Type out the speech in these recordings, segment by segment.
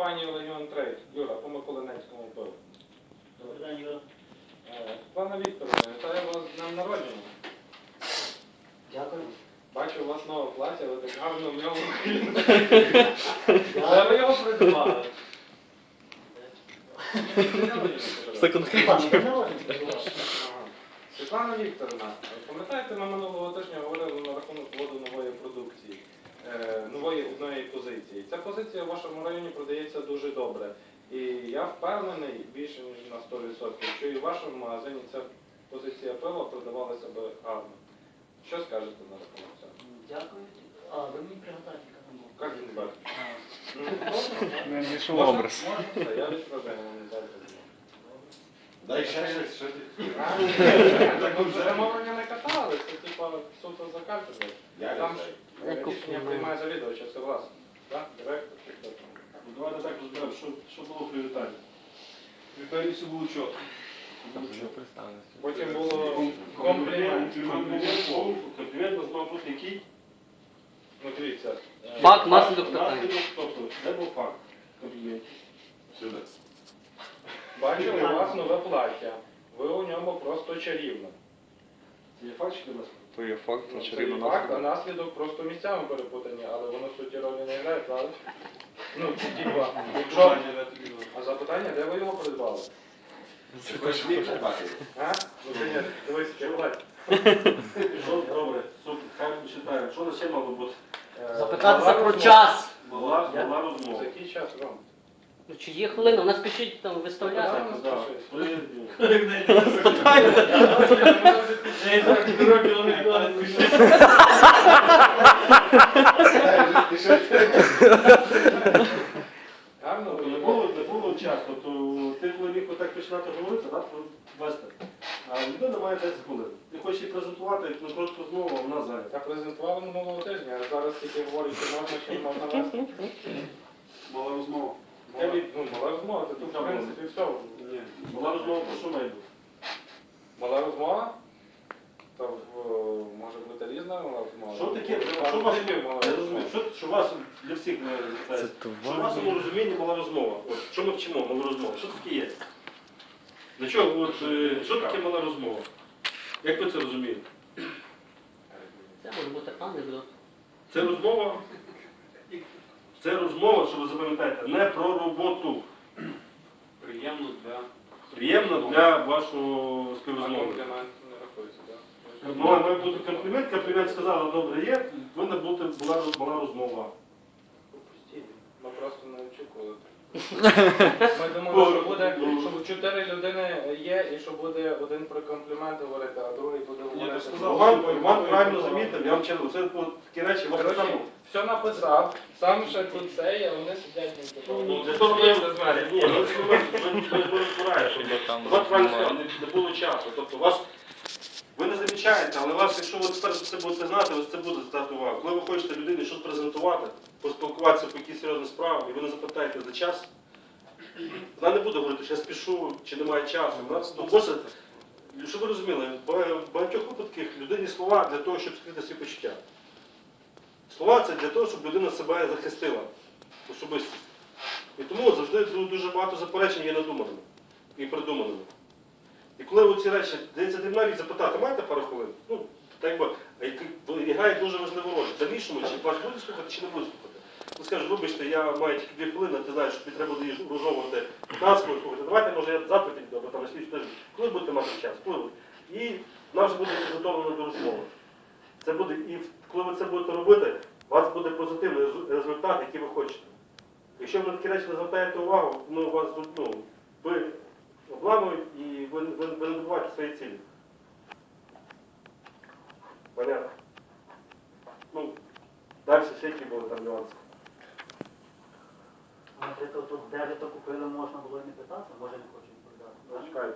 компанію Легіон Трейд. Юра, по Миколинецькому пиву. Добрий день, Юра. Е, Пане Вікторовне, вітаю вас з днем народження. Дякую. Бачу, у вас нове плаття, ви так гарно в ньому. Де ви його придбали? Можна. Ага. Світлана Вікторовна, пам'ятаєте, ми минулого тижня говорили на рахунок вводу нової продукції, е, нової одної позиції. Ця позиція в вашому районі продається дуже добре. І я впевнений більше ніж на 100%, що і в вашому магазині ця позиція пива продавалася би гарно. Що скажете на рахунок цього? Дякую. А, ви мені була. Як він бачить? Ну, Вийшов можна? образ. Можна? Все, Я відправляю вам завтра. Дай ще щось, що ти. Так вже замовлення не катали, це типа суто за кафедрою. Я Там ж рішення приймає завідувач, це власне. Так? Директор чи хто там. Ну, Давайте так розберемо, що, що було при вітанні. При вітанні все було чітко. Потім було комплімент. Комплімент був, комплімент у нас мав бути який? Ну дивіться. е, Факт, наслідок питання. Наслідок, тобто, це був факт. Комплімент. Сюди. Бачили у вас нове плаття. Ви у ньому просто чарівна. Це є факт чи не наслідок? То є факт, Ну, Це чарівна факт, а наслідок. наслідок просто місцями перепутані, але воно в суті ролі не грає, правда? Ну, типа, якщо... А запитання, де ви його придбали? Ти хочеш мій придбати? А? Ну ти ні, дивись, яке плаття. Що, добре, супер, хай ми читаємо. Що на ще мало бути? Е, Запитатися про час. Була, була За який час, Ром? Ну, Чи є хвилина, вона спішить там виставляти. Так, Гарно, не було, не було часу. Тобто ти коли міг отак починати говорити, да, про вести. А людина має 10 хвилин. Ти хочеш її презентувати, ну коротку розмову, а вона зайнята. Я презентував минулого тижня, а зараз тільки говорю, що можна, чи не можна вести. Мала розмова. Я від, ну, мала розмова, то тут, в принципі, все. Ні. Була розмова про що має бути? Мала розмова? То в- може бути різна мала розмова. Що таке? Що вас слів мала я розмова. розумію, що, що у вас для всіх не питається? Що у вашому розумінні мала розмова? От, що ми вчимо малу розмову? Що таке є? Для чого? От, е, що таке мала розмова? Як ви це розумієте? Це може бути анекдот. Це розмова. Це розмова, що ви запам'ятаєте, не про роботу. Приємно для Приємно для вашого співрозмовника. Ну, а має бути комплімент, комплімент сказала, добре є, повинна бути була, була розмова. Ми просто не очікували. Ми думали, що буде, що чотири людини є, і що буде один про комплімент говорити, а другий буде говорити. Іван, Іван правильно замітив, я вам чесно, це от такі речі, вас так Коротше, все написав, сам ще тут це, а вони сидять не Ну, того, Ні, щоб не знаю. Ні, ну, ви ви- ви розбираєте. там У вас правильно сказав, не не було часу. Тобто вас, ви але вас, якщо ви тепер це будете знати, ось це буде здати увагу. Коли ви хочете людині щось презентувати, поспілкуватися по якійсь серйозні справи, і ви не запитаєте за час, вона не буде говорити, що я спішу, чи немає часу. Вона ну, щоб ви розуміли, в багатьох випадках людині слова для того, щоб скрити свої почуття. Слова це для того, щоб людина себе захистила особисто. І тому завжди дуже багато заперечень є надуманими і придуманими. І коли оці речі, дається річ запитати, маєте пару хвилин? Ну, так би, які- дуже важливу роль. В дальнішому, чи вас буде слухати, чи не буде слухати. Ну скажеш, вибачте, я маю тільки дві хвилини, ти знаєш, що тобі треба буде розмовити 15 хвилин, давайте, може, я піду, або там на тиждень. Коли будете мати час? Коли ви? І вже буде підготовлено до розмови. Це буде, і коли ви це будете робити, у вас буде позитивний результат, який ви хочете. Якщо ви на такі речі не звертаєте увагу, ну, у вас ну, ви обламують і не добуваєте свої цілі. Понятно? Ну, далі ще які були там нюанси. Наприклад, тут де ви то купили, можна було і не питатися, може не хочу відповідати. Чекайте.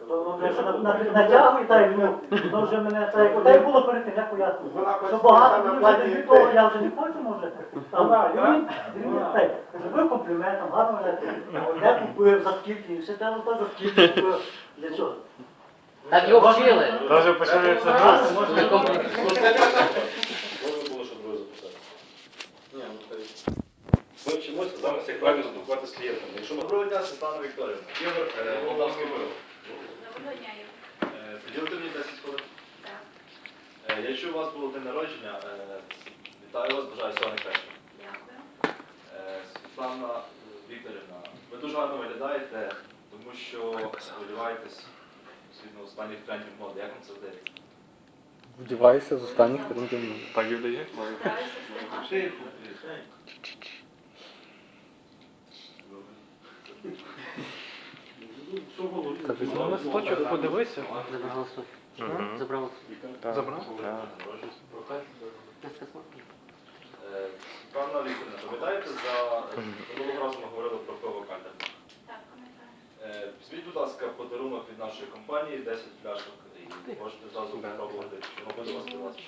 То вже на- на- натягує, та й ну, воно вже мене та й та й було перед тим, я поясню. Що багато мені вже від того, я вже не хочу, може. Там, він, він, та й, зробив комплімент, гарно вже, я купив, за скільки, все те, ну, за скільки купив. Для чого? Так його вчили. Даже починається Можна, комплімент. Можна було, щоб друге записати. Ні, ну, то Ми вчимося зараз, як правильно спілкуватися з клієнтами. Якщо ми Доброго дня, Світлана Вікторівна. Ігор, е, Полтавський бюро. Доброго дня, Ігор. Е, Приділите мені 10 хвилин. Так, Я чую, у вас було день народження. Е, Вітаю вас, бажаю всього найкращого. дякую. Е, Світлана Вікторівна, ви дуже гарно виглядаєте, тому що сподіваєтесь згідно останніх трендів моди. Як вам це вдається? Вдіваюся з останніх трендів. Так і вдає. Стараюся встигати. Та візьми листочок, подивися. Забрав. Мгм. Забрав. Забрав? Е, Світлана Вікторівна, пам'ятаєте, за минулого разу ми говорили про пиво кальдер. Так, пам'ятаю. Е, Візьміть, будь ласка, подарунок від нашої компанії, 10 пляшок, і можете зразу попробувати, що чи воно буде вас співати.